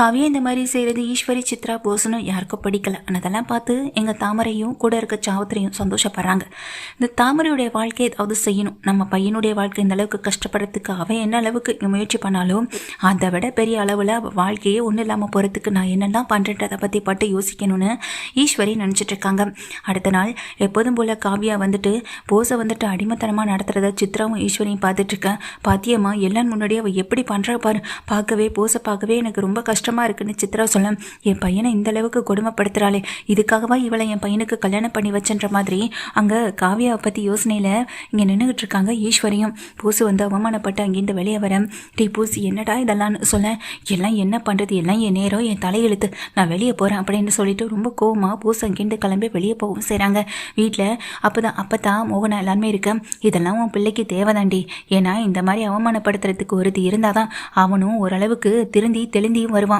காவியா இந்த மாதிரி செய்கிறது ஈஸ்வரி சித்ரா போஸ்னு யாருக்கும் பிடிக்கல. அதெல்லாம் பார்த்து எங்கள் தாமரையும் கூட இருக்க சாவத்திரையும் சந்தோஷப்படுறாங்க. இந்த தாமரையுடைய வாழ்க்கை ஏதாவது செய்யணும். நம்ம பையனுடைய வாழ்க்கை இந்த அளவுக்கு கஷ்டப்படுறதுக்கு அவன் என்ன அளவுக்கு முயற்சி பண்ணாலும் அதை விட பெரிய அளவில் வாழ்க்கையே ஒன்றும் இல்லாமல் போகிறதுக்கு நான் என்னெல்லாம் பண்ணுறேன்றதை பற்றி பட்டு யோசிக்கணும்னு ஈஸ்வரி நினச்சிட்டு இருக்காங்க. அடுத்த நாள் எப்போதும் போல் காவியா வந்துட்டு போஸை வந்துட்டு அடிமைத்தனமாக நடத்துகிறத சித்ராவும் ஈஸ்வரியும் பார்த்துட்டு இருக்கேன் பாத்தியம்மா எல்லாம் முன்னாடியே அவள் எப்படி பண்ணுறா பாரு. பார்க்கவே போஸை பார்க்கவே எனக்கு ரொம்ப கஷ்டம் கஷ்டமாக இருக்குன்னு சித்ரா சொல்ல என் பையனை இந்த அளவுக்கு கொடுமைப்படுத்துகிறாளே இதுக்காகவா இவளை என் பையனுக்கு கல்யாணம் பண்ணி வச்சன்ற மாதிரி? அங்கே காவியாவை பற்றி யோசனையில் இங்கே நின்றுக்கிட்டு இருக்காங்க ஈஸ்வரியும். பூசு வந்து அவமானப்பட்டு அங்கேருந்து வெளியே வர டீ பூசி என்னடா இதெல்லாம்னு சொல்ல எல்லாம் என்ன பண்ணுறது எல்லாம் என் நேரம் என் தலையெழுத்து. நான் வெளியே போகிறேன் அப்படின்னு சொல்லிட்டு ரொம்ப கோவமாக பூசு அங்கேருந்து கிளம்பி வெளியே போகவும் செய்கிறாங்க வீட்டில் அப்போ தான் அப்போ தான் மோகனா எல்லாருமே இருக்க இதெல்லாம் உன் பிள்ளைக்கு தேவைதாண்டி. ஏன்னா இந்த மாதிரி அவமானப்படுத்துறதுக்கு ஒருத்தி இருந்தால் தான் அவனும் ஓரளவுக்கு திருந்தி தெளிந்தியும் வருவான்.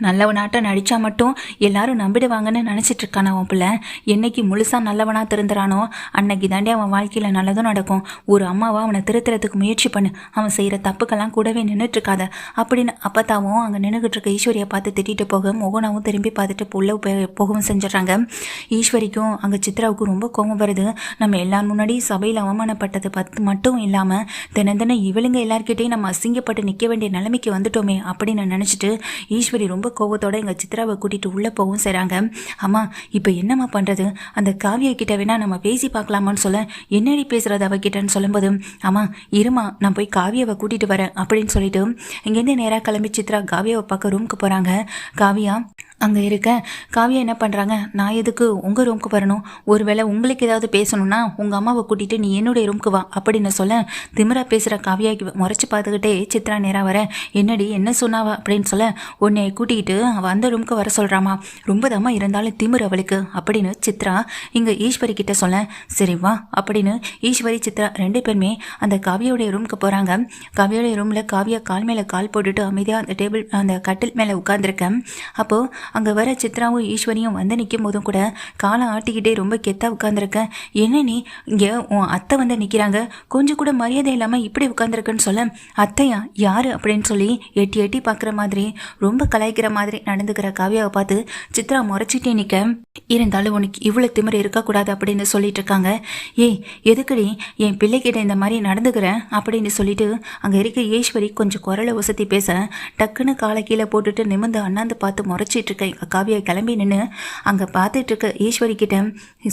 நல்லவனாட்ட நடித்தா மட்டும் எல்லாரும் நம்பிடுவாங்கன்னு நினச்சிட்டு இருக்கான் அவன் பிள்ளை. என்னைக்கு முழுசாக நல்லவனாக திருந்துறானோ அன்னைக்கு தாண்டி அவன் வாழ்க்கையில் நல்லதும் நடக்கும். ஒரு அம்மாவா அவனை திருத்துறதுக்கு முயற்சி பண்ணு. அவன் செய்கிற தப்புக்கெல்லாம் கூடவே நின்றுட்டுருக்காத அப்படின்னு அப்பத்தாவும் அங்கே நின்றுக்கிட்டு இருக்க ஈஸ்வரியை பார்த்து திட்டிட்டு போக மோகனாவும் திரும்பி பார்த்துட்டு உள்ளே போய்- போகவும் செஞ்சிடறாங்க. ஈஸ்வரிக்கும் அங்கே சித்ராவுக்கும் ரொம்ப கோபம் வருது. நம்ம எல்லார் முன்னாடி சபையில் அவமானப்பட்டது பத்து மட்டும் இல்லாமல் தினம் தினம் இவளுங்க எல்லார்கிட்டையும் நம்ம அசிங்கப்பட்டு நிற்க வேண்டிய நிலைமைக்கு வந்துட்டோமே அப்படின்னு நினச்சிட்டு ஈஸ்வரி ரொம்ப கோபத்தோட எங்கள் சித்ராவை கூட்டிகிட்டு உள்ளே போகவும் செய்கிறாங்க அம்மா இப்போ என்னம்மா பண்ணுறது அந்த காவியா கிட்ட வேணால் நம்ம பேசி பார்க்கலாமான்னு சொல்ல என்னடி பேசுகிறது அவகிட்டன்னு சொல்லும்போது அம்மா இருமா நான் போய் காவியாவை கூட்டிகிட்டு வரேன் அப்படின்னு சொல்லிட்டு இங்கேருந்து நேராக கிளம்பி சித்ரா காவியாவை பார்க்க ரூமுக்கு போகிறாங்க காவியா அங்கே இருக்க காவியா என்ன பண்ணுறாங்க நான் எதுக்கு உங்கள் ரூமுக்கு வரணும்? ஒருவேளை உங்களுக்கு ஏதாவது பேசணும்னா உங்கள் அம்மாவை கூட்டிகிட்டு நீ என்னுடைய ரூமுக்கு வா அப்படின்னு சொல்ல திமிரா பேசுகிற காவியாக்கு முறைச்சி பார்த்துக்கிட்டே சித்ரா நேராக வர என்னடி என்ன சொன்னாவா? அப்படின்னு சொல்ல உன்னை கூட்டிகிட்டு அவள் அந்த ரூமுக்கு வர சொல்கிறாமா ரொம்ப தம்மா இருந்தாலும் திமிர் அவளுக்கு அப்படின்னு சித்ரா இங்கே ஈஸ்வரி கிட்ட சொல்ல சரி வா அப்படின்னு ஈஸ்வரி சித்ரா ரெண்டு பேருமே அந்த காவியோடைய ரூமுக்கு போகிறாங்க காவியோடைய ரூமில் காவியா கால் மேலே கால் போட்டுட்டு அமைதியாக அந்த டேபிள் அந்த கட்டில் மேலே உட்காந்துருக்கேன் அப்போது அங்கே வர சித்ராவும் ஈஸ்வரியும் வந்து நிற்கும் போதும் கூட காலை ஆட்டிக்கிட்டே ரொம்ப கெத்தாக உட்காந்துருக்கேன் என்ன நீ? இங்கே உன் அத்தை வந்து நிற்கிறாங்க கொஞ்சம் கூட மரியாதை இல்லாமல் இப்படி உட்காந்துருக்குன்னு சொல்ல அத்தையா யார்? அப்படின்னு சொல்லி எட்டி எட்டி பார்க்குற மாதிரி ரொம்ப கலாய்க்கிற மாதிரி நடந்துக்கிற காவியாவை பார்த்து சித்ரா முறைச்சிட்டே நிற்க இருந்தாலும் உனக்கு இவ்வளோ திமிரு இருக்கக்கூடாது அப்படின்னு சொல்லிட்டு இருக்காங்க ஏய் எதுக்குடி என் பிள்ளைகிட்ட இந்த மாதிரி நடந்துக்கிறேன் அப்படின்னு சொல்லிட்டு அங்கே இருக்க ஈஸ்வரி கொஞ்சம் குரலை உசத்தி பேச டக்குன்னு காலை கீழே போட்டுட்டு நிமிர்ந்து அண்ணாந்து பார்த்து முறைச்சிட்டு இருக்க எங்க காவியா கிளம்பி நின்று அங்கே பார்த்துட்டு இருக்க ஈஸ்வரி கிட்ட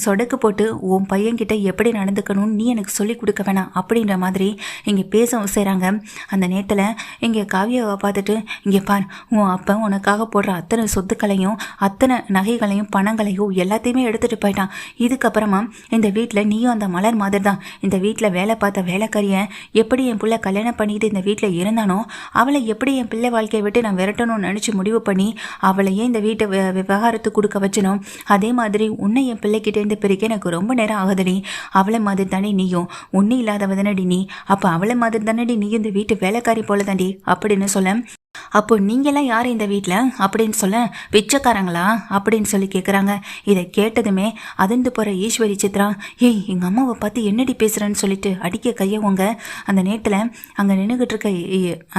சொடக்கு போட்டு உன் பையன்கிட்ட எப்படி நடந்துக்கணும்னு நீ எனக்கு சொல்லி கொடுக்க வேணாம் அப்படின்ற மாதிரி இங்கே பேசவும் செய்கிறாங்க அந்த நேரத்தில் இங்கே காவியாவை பார்த்துட்டு இங்கே பார் உன் அப்பா உனக்காக போடுற அத்தனை சொத்துக்களையும் அத்தனை நகைகளையும் பணங்களையும் எல்லாத்தையுமே எடுத்துகிட்டு போயிட்டான். இதுக்கப்புறமா இந்த வீட்டில் நீயும் அந்த மலர் மாதிரி தான் இந்த வீட்டில் வேலை பார்த்த வேலைக்காரிய எப்படி என் பிள்ளை கல்யாணம் பண்ணிட்டு இந்த வீட்டில் இருந்தானோ அவளை எப்படி என் பிள்ளை வாழ்க்கையை விட்டு நான் விரட்டணும்னு நினச்சி முடிவு பண்ணி அவளையே இந்த வீட்டை வி- விவகாரத்துக்கு கொடுக்க வச்சனும் அதே மாதிரி உன்னை என் பிள்ளைக்கிட்டேருந்து பிரிக்க எனக்கு ரொம்ப நேரம் ஆகுதுடி. அவளை மாதிரி தானே நீயும். ஒன்றும் இல்லாதவ தானடி நீ. அப்போ அவளை மாதிரி தானடி நீ இந்த வீட்டு வேலைக்காரி போல தாண்டி அப்படின்னு சொல்ல அப்போ நீங்களாம் யார் இந்த வீட்டில் அப்படின்னு சொல்ல பிச்சைக்காரங்களா? அப்படின்னு சொல்லி கேட்குறாங்க இதை கேட்டதுமே அதிர்ந்து போகிற ஈஸ்வரி சித்ரா ஏய் எங்கள் அம்மாவை பார்த்து என்னடி பேசுகிறேன்னு சொல்லிட்டு அடிக்க கையவங்க அந்த நேரத்தில் அங்கே நின்றுக்கிட்டு இருக்க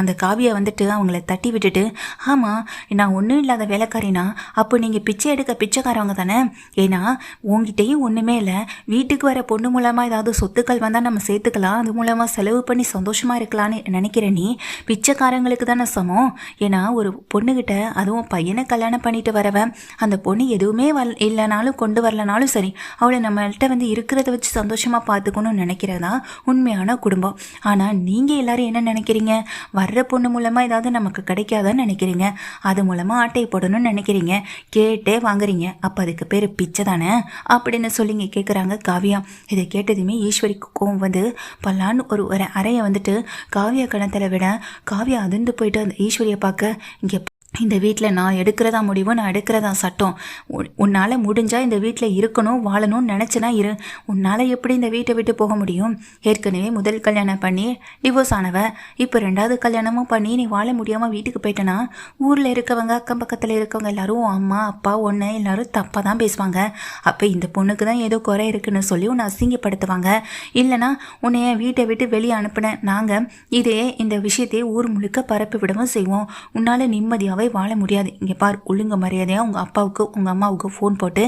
அந்த காவியை வந்துட்டு அவங்கள தட்டி விட்டுட்டு ஆமாம் நான் ஒன்றும் இல்லாத வேலைக்காரினா அப்போ நீங்கள் பிச்சை எடுக்க பிச்சைக்காரவங்க தானே? ஏன்னா உங்ககிட்டயும் ஒன்றுமே இல்லை. வீட்டுக்கு வர பொண்ணு மூலமாக ஏதாவது சொத்துக்கள் வந்தால் நம்ம சேர்த்துக்கலாம். அது மூலமாக செலவு பண்ணி சந்தோஷமாக இருக்கலாம்னு நினைக்கிற நீ பிச்சைக்காரங்களுக்கு தானே சமம். ஏன்னா ஒரு பொண்ணுகிட்ட அதுவும் பையனை கல்யாணம் பண்ணிட்டு வரவன் அந்த பொண்ணு எதுவுமே வல் இல்லைனாலும் கொண்டு வரலனாலும் சரி அவளை நம்மள்கிட்ட வந்து இருக்கிறத வச்சு சந்தோஷமாக பார்த்துக்கணும்னு நினைக்கிறதா உண்மையான குடும்பம். ஆனால் நீங்கள் எல்லாரும் என்ன நினைக்கிறீங்க? வர்ற பொண்ணு மூலமாக ஏதாவது நமக்கு கிடைக்காதான்னு நினைக்கிறீங்க. அது மூலமாக ஆட்டையை போடணும்னு நினைக்கிறீங்க. கேட்டே வாங்குறீங்க. அப்போ அதுக்கு பேர் பிச்சை தானே? அப்படின்னு சொல்லிங்க கேட்குறாங்க காவியா. இதை கேட்டதுமே ஈஸ்வரிக்கு கோவம் வந்து பல்லான்னு ஒரு ஒரு அறையை வந்துட்டு காவியா கணத்தில் விட காவியா அதிர்ந்து போயிட்டு அந்த ஈஸ்வரியை பார்க்க இங்கே இந்த வீட்டில் நான் எடுக்கிறதா முடிவு நான் எடுக்கிறதா சட்டம். உன்னால் முடிஞ்சால் இந்த வீட்டில் இருக்கணும் வாழணும்னு நினச்சினா இரு. உன்னால் எப்படி இந்த வீட்டை விட்டு போக முடியும்? ஏற்கனவே முதல் கல்யாணம் பண்ணி டிவோர்ஸ் ஆனவ. இப்போ ரெண்டாவது கல்யாணமும் பண்ணி நீ வாழ முடியாமல் வீட்டுக்கு போயிட்டனா? ஊரில் இருக்கவங்க அக்கம் பக்கத்தில் இருக்கவங்க எல்லாரும் அம்மா அப்பா ஒன்று எல்லாரும் தப்பாக தான் பேசுவாங்க. அப்போ இந்த பொண்ணுக்கு தான் ஏதோ குறை இருக்குன்னு சொல்லி உன்னை அசிங்கப்படுத்துவாங்க. இல்லைனா உன்னைய வீட்டை விட்டு வெளியே அனுப்பின. நாங்கள் இதே இந்த விஷயத்தை ஊர் முழுக்க பரப்பி விடவும் செய்வோம். உன்னால் நிம்மதியாகவே நிம்மதியாகவே வாழ முடியாது. இங்கே பார் ஒழுங்க மரியாதையாக உங்கள் அப்பாவுக்கு உங்கள் அம்மாவுக்கு ஃபோன் போட்டு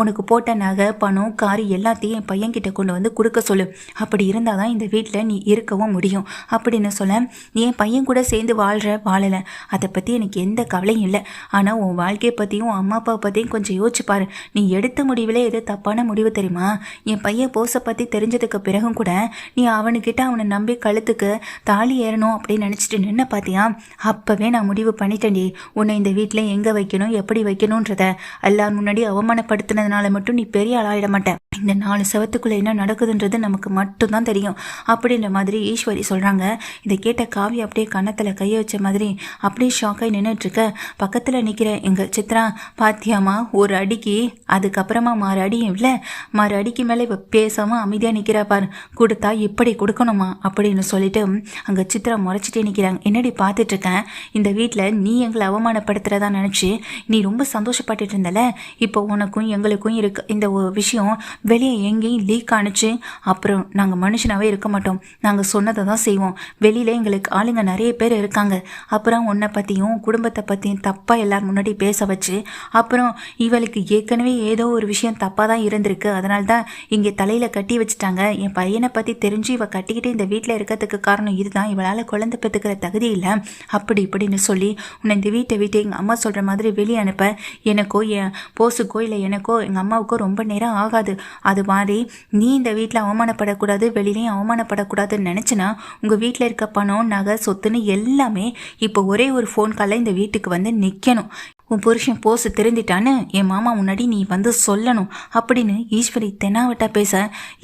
உனக்கு போட்ட நகை பணம் காரு எல்லாத்தையும் என் பையன்கிட்ட கொண்டு வந்து கொடுக்க சொல்லு. அப்படி இருந்தால் தான் இந்த வீட்டில் நீ இருக்கவும் முடியும். அப்படின்னு சொல்ல நீ என் பையன் கூட சேர்ந்து வாழ்கிற வாழலை. அதை பற்றி எனக்கு எந்த கவலையும் இல்லை. ஆனால் உன் வாழ்க்கையை பற்றியும் உன் அம்மா அப்பாவை பற்றியும் கொஞ்சம் யோசிச்சுப்பார் நீ எடுத்த முடிவில் எது தப்பான முடிவு தெரியுமா? என் பையன் போஸை பற்றி தெரிஞ்சதுக்கு பிறகும் கூட நீ அவனுக்கிட்ட அவனை நம்பி கழுத்துக்கு தாலி ஏறணும் அப்படின்னு நினச்சிட்டு நின்ன பார்த்தியா அப்போவே நான் முடிவு பண்ணிட்டேன்டி. உன்னை இந்த வீட்டில் எங்கே வைக்கணும் எப்படி வைக்கணுன்றத எல்லார் முன்னாடி அவமானப்படுத்தினதுனால மட்டும் நீ பெரிய ஆளாயிட மாட்டேன். இந்த நாலு செவத்துக்குள்ளே என்ன நடக்குதுன்றது நமக்கு மட்டும்தான் தெரியும். அப்படின்ற மாதிரி ஈஸ்வரி சொல்கிறாங்க இதை கேட்ட காவி அப்படியே கன்னத்தில் கையை வச்ச மாதிரி அப்படியே ஷாக்காகி நின்றுட்டுருக்க பக்கத்தில் நிற்கிற எங்கள் சித்ரா பாத்தியாமா ஒரு அடிக்கு அதுக்கப்புறமா மாறு அடியும் இல்லை. மாறு அடிக்கு மேலே இப்போ பேசாமல் அமைதியாக நிற்கிறா பாரு. கொடுத்தா இப்படி கொடுக்கணுமா அப்படின்னு சொல்லிட்டு அங்கே சித்ரா முறைச்சிட்டே நிற்கிறாங்க என்னடி பார்த்துட்ருக்கேன் இந்த வீட்டில் நீ எங்களை அவமானப்படுத்துகிறதா நினச்சி நீ ரொம்ப சந்தோஷப்பட்டுட்டு இருந்தல? இப்போ உனக்கும் எங்களுக்கும் இருக்க இந்த விஷயம் வெளியே எங்கேயும் லீக் ஆணுச்சு அப்புறம் நாங்கள் மனுஷனாகவே இருக்க மாட்டோம். நாங்கள் சொன்னதை தான் செய்வோம். வெளியில் எங்களுக்கு ஆளுங்க நிறைய பேர் இருக்காங்க. அப்புறம் உன்னை பற்றியும் குடும்பத்தை பற்றியும் தப்பாக எல்லார் முன்னாடி பேச வச்சு அப்புறம் இவளுக்கு ஏற்கனவே ஏதோ ஒரு விஷயம் தப்பாக தான் இருந்திருக்கு. அதனால தான் இங்கே தலையில் கட்டி வச்சுட்டாங்க. என் பையனை பற்றி தெரிஞ்சு இவள் கட்டிக்கிட்டு இந்த வீட்டில் இருக்கிறதுக்கு காரணம் இதுதான். இவளால் குழந்தை பெற்றுக்கிற தகுதி இல்லை. அப்படி இப்படின்னு சொல்லி உன்னை இந்த வீட்டை விட்டு எங்கள் அம்மா சொல்கிற மாதிரி வெளியே அனுப்ப. எனக்கோ என் போஸுக்கோ இல்லை எனக்கோ எங்கள் அம்மாவுக்கோ ரொம்ப நேரம் ஆகாது. அது மாதிரி நீ இந்த வீட்டில் அவமானப்படக்கூடாது வெளியிலையும் அவமானப்படக்கூடாதுன்னு நினச்சினா உங்கள் வீட்டில் இருக்க பணம் நகை சொத்துன்னு எல்லாமே இப்போ ஒரே ஒரு ஃபோன் காலில் இந்த வீட்டுக்கு வந்து நிற்கணும் உன் புருஷன் போஸ் திருந்திட்டான்னு என் மாமா முன்னாடி நீ வந்து சொல்லணும் அப்படின்னு ஈஸ்வரி தென்னாவட்டா பேச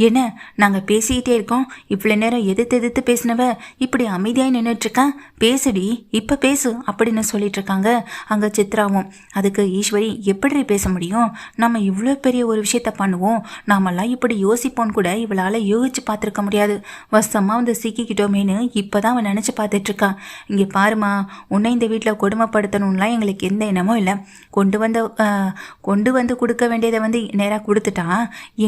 என்ன நாங்கள் பேசிக்கிட்டே இருக்கோம். இவ்வளோ நேரம் எதிர்த்து எதிர்த்து பேசினவ இப்படி அமைதியாக நின்றுட்டுருக்கேன் பேசுடி இப்போ பேசு அப்படின்னு சொல்லிட்டு இருக்காங்க அங்கே சித்ராவும். அதுக்கு ஈஸ்வரி எப்படி பேச முடியும்? நம்ம இவ்வளோ பெரிய ஒரு விஷயத்த பண்ணுவோம். நாமெல்லாம் இப்படி யோசிப்போன்னு கூட இவளால் யோசிச்சு பார்த்துருக்க முடியாது. வசமாக வந்து சிக்கிக்கிட்டோமேனு இப்போ தான் அவன் நினச்சி பார்த்துட்ருக்கா இங்கே பாருமா உன்னை இந்த வீட்டில் கொடுமைப்படுத்தணும்லாம் எங்களுக்கு எந்த எண்ணமும் இல்லை. கொண்டு வந்த கொண்டு வந்து கொடுக்க வேண்டியதை வந்து நேராக கொடுத்துட்டா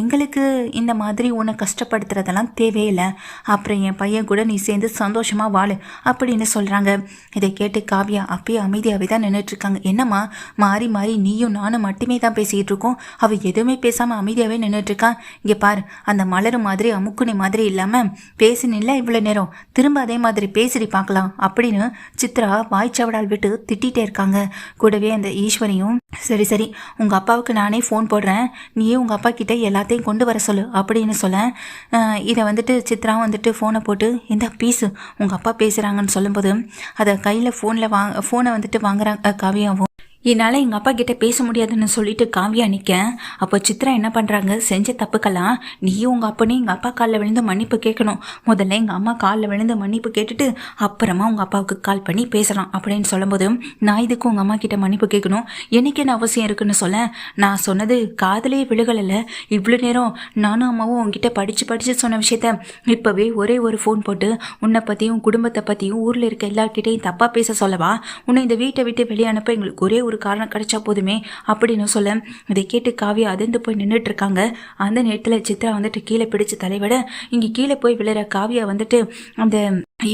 எங்களுக்கு இந்த மாதிரி உன்னை கஷ்டப்படுத்துறதெல்லாம் தேவையில்லை. அப்புறம் என் பையன் கூட நீ சேர்ந்து சந்தோஷமாக வாழு அப்படின்னு சொல்கிறாங்க இதை கேட்டு காவியா அப்பயே அமைதியாகவே தான் நின்றுட்டுருக்காங்க என்னம்மா மாறி மாறி நீயும் நானும் மட்டுமே தான் பேசிக்கிட்டு இருக்கோம் அவள் எதுவுமே பேசாமல் அமைதியாகவே நின்றுட்டுருக்கான் இங்கே பார் அந்த மலர் மாதிரி அமுக்குனி மாதிரி இல்லாமல் பேசினில்ல இவ்வளோ நேரம். திரும்ப அதே மாதிரி பேசிடி பார்க்கலாம் அப்படின்னு சித்ரா வாய்ச்சவடால் விட்டு திட்டிகிட்டே இருக்காங்க. கூடவே அந்த ஈஸ்வரியும் சரி சரி உங்கள் அப்பாவுக்கு நானே ஃபோன் போடுறேன். நீயே உங்கள் அப்பா கிட்டே எல்லாத்தையும் கொண்டு வர சொல்லு அப்படின்னு சொல்ல இதை வந்துட்டு சித்ரா வந்துட்டு ஃபோனை போட்டு இந்த பீஸு உங்கள் அப்பா பேசுகிறாங்கன்னு சொல்லும்போது அதை கையில் ஃபோனில் வாங்க ஃபோனை வந்துட்டு வாங்குறாங்க காவியாவும். என்னால் எங்கள் அப்பா கிட்ட பேச முடியாதுன்னு சொல்லிட்டு காவியா நிற்க அப்போ சித்ரா என்ன பண்ணுறாங்க செஞ்ச தப்புக்கெல்லாம் நீயும் உங்கள் அப்பனே எங்கள் அப்பா காலில் விழுந்து மன்னிப்பு கேட்கணும். முதல்ல எங்கள் அம்மா காலில் விழுந்து மன்னிப்பு கேட்டுட்டு அப்புறமா உங்கள் அப்பாவுக்கு கால் பண்ணி பேசலாம் அப்படின்னு சொல்லும்போது நான் இதுக்கு உங்கள் அம்மா கிட்ட மன்னிப்பு கேட்கணும்? எனக்கு என்ன அவசியம் இருக்குன்னு சொல்ல? நான் சொன்னது காதலே விழுகலை இவ்வளோ நேரம் நானும் அம்மாவும் உங்ககிட்ட படித்து படித்து சொன்ன விஷயத்த இப்போவே ஒரே ஒரு ஃபோன் போட்டு உன்னை பற்றியும் குடும்பத்தை பற்றியும் ஊரில் இருக்க எல்லார்கிட்டையும் தப்பாக பேச சொல்லவா? உன்னை இந்த வீட்டை விட்டு வெளியே அனுப்ப எங்களுக்கு ஒரே ஒரு காரணம் கிடைச்சா போதுமே அப்படின்னு சொல்ல இதை கேட்டு காவியா அதிர்ந்து போய் நின்றுட்டு இருக்காங்க அந்த நேரத்தில் சித்ரா வந்துட்டு கீழே பிடிச்சு தலைவிட இங்கே கீழே போய் விழுற காவியா வந்துட்டு அந்த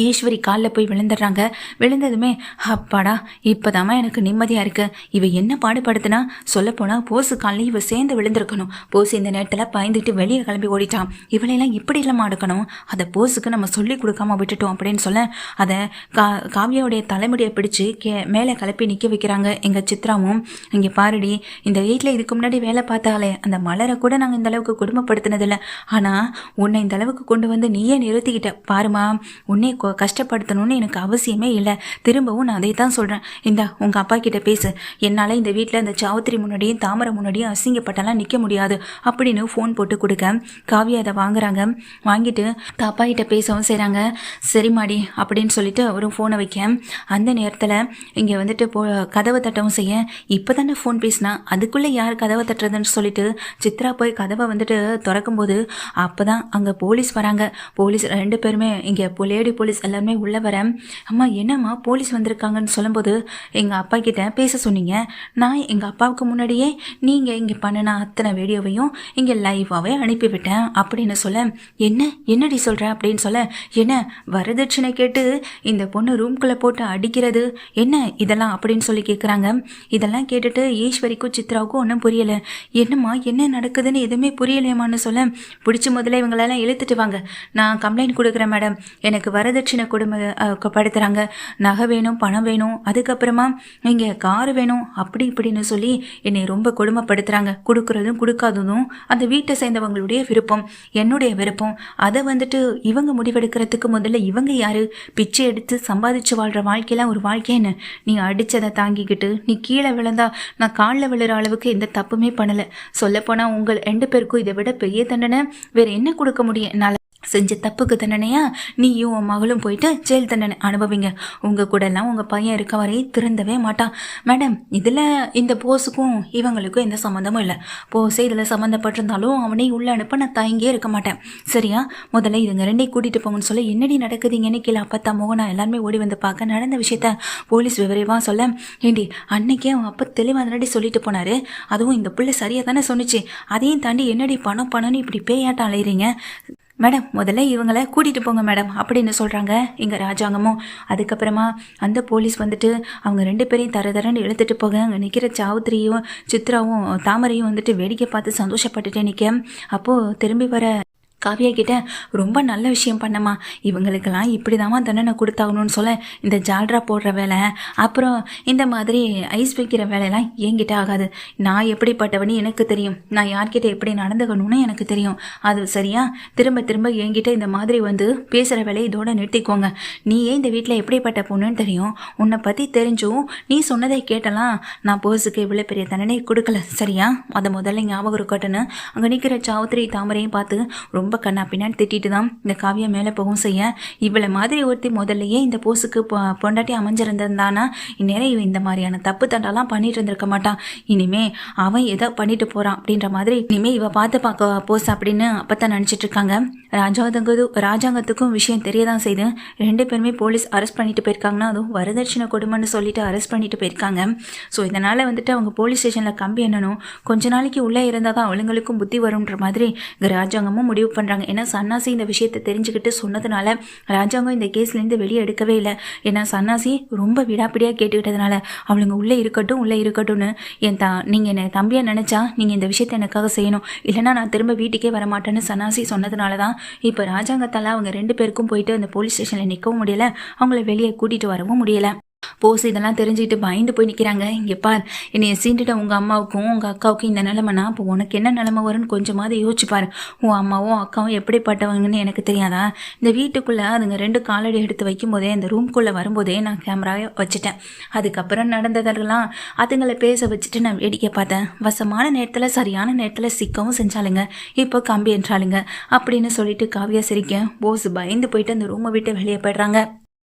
ஈஸ்வரி காலில் போய் விழுந்துடுறாங்க. விழுந்ததுமே அப்பாடா இப்போதாம்மா எனக்கு நிம்மதியாக இருக்கு. இவ என்ன பாடுபடுத்துனா? சொல்லப்போனால் போசு காலில் இவ சேர்ந்து விழுந்திருக்கணும். போசு இந்த நேரத்தில் பயந்துட்டு வெளியே கிளம்பி ஓடிட்டான் இவளையெல்லாம் இப்படி இல்லாமல் அடுக்கணும் அதை போஸுக்கு நம்ம சொல்லி கொடுக்காம விட்டுட்டோம் அப்படின்னு சொல்ல அதை கா காவியாவுடைய தலைமுடியை பிடிச்சி கே மேலே கிளப்பி நிற்க வைக்கிறாங்க. எங்கள் சித்ராவும் இங்கே பாருடி இந்த வீட்டில் இதுக்கு முன்னாடி வேலை பார்த்தாலே அந்த மலரை கூட நாங்கள் இந்த அளவுக்கு குடும்பப்படுத்தினதில்லை. ஆனால் உன்னை இந்தளவுக்கு கொண்டு வந்து நீயே நிறுத்திக்கிட்ட. பாருமா உன்னை கஷ்டப்படுத்தணும்னு எனக்கு அவசியமே இல்லை. திரும்பவும் நான் அதை தான் சொல்கிறேன் இந்த உங்கள் அப்பா கிட்ட பேசு. என்னால் இந்த வீட்டில் இந்த சாவத்திரி முன்னாடியும் தாமரை முன்னாடியும் அசிங்கப்பட்டெல்லாம் நிற்க முடியாது. அப்படின்னு ஃபோன் போட்டு கொடுக்க. காவியா அதை வாங்குறாங்க. வாங்கிட்டு அப்பா கிட்ட பேசவும் செய்கிறாங்க சரிமாடி அப்படின்னு சொல்லிட்டு அவரும் ஃபோனை வைக்க. அந்த நேரத்தில் இங்கே வந்துட்டு போ கதவை தட்டவும் செய்ய. இப்போ தானே ஃபோன் பேசினா? அதுக்குள்ளே யார் கதவை தட்டுறதுன்னு சொல்லிட்டு சித்ரா போய் கதவை வந்துட்டு திறக்கும்போது அப்போ தான் அங்கே போலீஸ் வராங்க. போலீஸ் ரெண்டு பேருமே இங்கே லேடி போலீஸ் போலீஸ் எல்லாமே உள்ளே வர அம்மா என்னம்மா போலீஸ் வந்திருக்காங்கன்னு சொல்லும்போது எங்கள் அப்பா கிட்ட பேச சொன்னீங்க. நான் எங்கள் அப்பாவுக்கு முன்னாடியே நீங்கள் இங்கே பண்ணின அத்தனை வீடியோவையும் இங்கே லைவாகவே அனுப்பிவிட்டேன் அப்படின்னு சொல்ல என்ன என்னடி சொல்கிற அப்படின்னு சொல்ல என்ன வரதட்சணை கேட்டு இந்த பொண்ணு ரூம்குள்ளே போட்டு அடிக்கிறது? என்ன இதெல்லாம்? அப்படின்னு சொல்லி கேட்குறாங்க இதெல்லாம் கேட்டுட்டு ஈஸ்வரிக்கும் சித்ராவுக்கும் ஒன்றும் புரியலை. என்னம்மா என்ன நடக்குதுன்னு எதுவுமே புரியலையம்மான்னு சொல்ல பிடிச்ச முதல்ல இவங்களெல்லாம் இழுத்துட்டு வாங்க. நான் கம்ப்ளைண்ட் கொடுக்குறேன் மேடம் எனக்கு வரது வரதட்சணை குடும்ப படுத்துகிறாங்க நகை வேணும் பணம் வேணும் அதுக்கப்புறமா இங்கே கார் வேணும் அப்படி இப்படின்னு சொல்லி என்னை ரொம்ப கொடுமைப்படுத்துகிறாங்க கொடுக்குறதும் கொடுக்காததும் அந்த வீட்டை சேர்ந்தவங்களுடைய விருப்பம் என்னுடைய விருப்பம். அதை வந்துட்டு இவங்க முடிவெடுக்கிறதுக்கு முதல்ல இவங்க யாரு? பிச்சை எடுத்து சம்பாதிச்சு வாழ்கிற வாழ்க்கையெல்லாம் ஒரு வாழ்க்கைன்னு நீ அடித்ததை தாங்கிக்கிட்டு நீ கீழே விழுந்தா நான் காலில் விழுற அளவுக்கு எந்த தப்புமே பண்ணலை. சொல்லப்போனால் உங்கள் ரெண்டு பேருக்கும் இதை விட பெரிய தண்டனை. வேற என்ன கொடுக்க முடியும்? என்னால் செஞ்ச தப்புக்கு தண்டனையா நீயும் உன் மகளும் போயிட்டு ஜெயில் தண்டனை அனுபவிங்க. உங்கள் கூட எல்லாம் உங்கள் பையன் இருக்க வரையே திருந்தவே மாட்டான். மேடம் இதில் இந்த போஸுக்கும் இவங்களுக்கும் எந்த சம்மந்தமும் இல்லை. போஸே இதில் சம்மந்தப்பட்டிருந்தாலும் அவனை உள்ளே அனுப்ப நான் தயங்கியே இருக்க மாட்டேன். சரியா? முதல்ல இதுங்க ரெண்டையும் கூட்டிகிட்டு போங்கன்னு சொல்ல என்னடி நடக்குதுங்கன்னு கீழே அப்பத்தா மோகனா எல்லாருமே ஓடி வந்து பார்க்க நடந்த விஷயத்த போலீஸ் விவரமாக சொல்ல. ஏண்டி அன்னைக்கே அவன் அப்போ தெளிவாக அதனடி சொல்லிட்டு போனாரு. அதுவும் இந்த பிள்ளை சரியாக தானே சொன்னிச்சு. அதையும் தாண்டி என்னடி பணம் பணம்னு இப்படி பேயாட்டம் அலையிறீங்க? மேடம் முதல்ல இவங்களை கூட்டிகிட்டு போங்க மேடம் அப்படின்னு சொல்கிறாங்க இங்கே ராஜாங்கமும். அதுக்கப்புறமா அந்த போலீஸ் வந்துட்டு அவங்க ரெண்டு பேரையும் தர தரன்னு இழுத்துட்டு போக அங்கே நிற்கிற சாவுத்திரியும் சித்ராவும் தாமரையும் வந்துட்டு வேடிக்கை பார்த்து சந்தோஷப்பட்டுட்டு நிற்க அப்போது திரும்பி வர காவியா கிட்ட ரொம்ப நல்ல விஷயம் பண்ணம்மா. இவங்களுக்கெல்லாம் இப்படி தாம்மா தண்டனை கொடுத்தாகணும்னு சொல்ல இந்த ஜால்ரா போடுற வேலை அப்புறம் இந்த மாதிரி ஐஸ் வைக்கிற வேலையெல்லாம் என்கிட்ட ஆகாது. நான் எப்படிப்பட்டவனு எனக்கு தெரியும். நான் யார்கிட்ட எப்படி நடந்துக்கணும்னு எனக்கு தெரியும். அது சரியா? திரும்ப திரும்ப என்கிட்ட இந்த மாதிரி வந்து பேசுகிற வேலையை இதோட நிறுத்திக்கோங்க. நீயே இந்த வீட்டில் எப்படிப்பட்ட பொண்ணுன்னு தெரியும்? உன்னை பற்றி தெரிஞ்சும் நீ சொன்னதை கேட்டலாம். நான் போஸுக்கு இவ்வளோ பெரிய தண்டனை கொடுக்கல. சரியா? அதை முதல்ல ஞாபகம் இருக்கட்டுன்னு அங்கே நிற்கிற சாவுத்திரி தாமரையும் பார்த்து ரொம்ப ரொம்ப கண்ணா பின்னாடி திட்டிட்டு தான் இந்த காவியா மேலே போகவும் செய்ய. இவளை மாதிரி ஒருத்தி முதல்லையே இந்த போஸுக்கு பொண்டாட்டி அமைஞ்சிருந்திருந்தானா? இந்நேரம் இவன் இந்த மாதிரியான தப்பு தண்டாலாம் பண்ணிட்டு இருந்திருக்க மாட்டான் இனிமே அவன் ஏதோ பண்ணிட்டு போறான் அப்படின்ற மாதிரி இனிமே இவ பார்த்து பார்க்க போஸ் அப்படின்னு அப்பத்தான் நினச்சிட்டு இருக்காங்க. ராஜாங்கத்து ராஜாங்கத்துக்கும் விஷயம் தெரியதான் செய்து. ரெண்டு பேருமே போலீஸ் அரெஸ்ட் பண்ணிட்டு போயிருக்காங்கன்னா அதுவும் வரதட்சணை கொடுமைன்னு சொல்லிட்டு அரெஸ்ட் பண்ணிட்டு போயிருக்காங்க. ஸோ இதனால் வந்துட்டு அவங்க போலீஸ் ஸ்டேஷனில் கம்பி என்னனும் கொஞ்ச நாளைக்கு உள்ளே இருந்தால் தான் அவளுங்களுக்கும் புத்தி வரும்ன்ற மாதிரி இங்கே ராஜாங்கமும் முடிவு பண்ணுறாங்க ஏன்னா சன்னாசி இந்த விஷயத்தை தெரிஞ்சுக்கிட்டு சொன்னதுனால ராஜாங்கம் இந்த கேஸ்லேருந்து வெளியே எடுக்கவே இல்லை. ஏன்னா சன்னாசி ரொம்ப விடாப்பிடியாக கேட்டுக்கிட்டதுனால அவளுங்க உள்ளே இருக்கட்டும் உள்ளே இருக்கட்டும்னு என் தா நீங்கள் என்னை தம்பியாக நினச்சா நீங்கள் இந்த விஷயத்தை எனக்காக செய்யணும். இல்லைனா நான் திரும்ப வீட்டுக்கே வரமாட்டேன்னு சன்னாசி சொன்னதுனால தான் இப்போ ராஜாங்கத்தால் அவங்க ரெண்டு பேருக்கும் போயிட்டு அந்த போலீஸ் ஸ்டேஷனில் நிற்கவும் முடியல. அவங்கள வெளியே கூட்டிகிட்டு வரவும் முடியலை. போஸ் இதெல்லாம் தெரிஞ்சுக்கிட்டு பயந்து போய் நிற்கிறாங்க இங்கே பார் என்னை சீண்டுட்ட உங்கள் அம்மாவுக்கும் உங்கள் அக்காவுக்கும் இந்த நிலமைனா இப்போ உனக்கு என்ன நிலமை வரும்னு கொஞ்சமாவது யோசிச்சு உன் அம்மாவும் அக்காவும் எப்படிப்பட்டவங்கன்னு எனக்கு தெரியாதா? இந்த வீட்டுக்குள்ளே அதுங்க ரெண்டு காலடி எடுத்து வைக்கும்போதே இந்த ரூம்குள்ளே வரும்போதே நான் கேமராவை வச்சுட்டேன். அதுக்கப்புறம் நடந்ததெல்லாம் அதுங்களை பேச வச்சுட்டு நான் வேடிக்கை பார்த்தேன். வசமான நேரத்தில் சரியான நேரத்தில் சிக்கவும் செஞ்சாலுங்க இப்போ கம்பி என்றாலுங்க அப்படின்னு சொல்லிட்டு காவியா சிரிக்க. போஸ் பயந்து போயிட்டு அந்த ரூமை விட்டு வெளியே போயிடுறாங்க.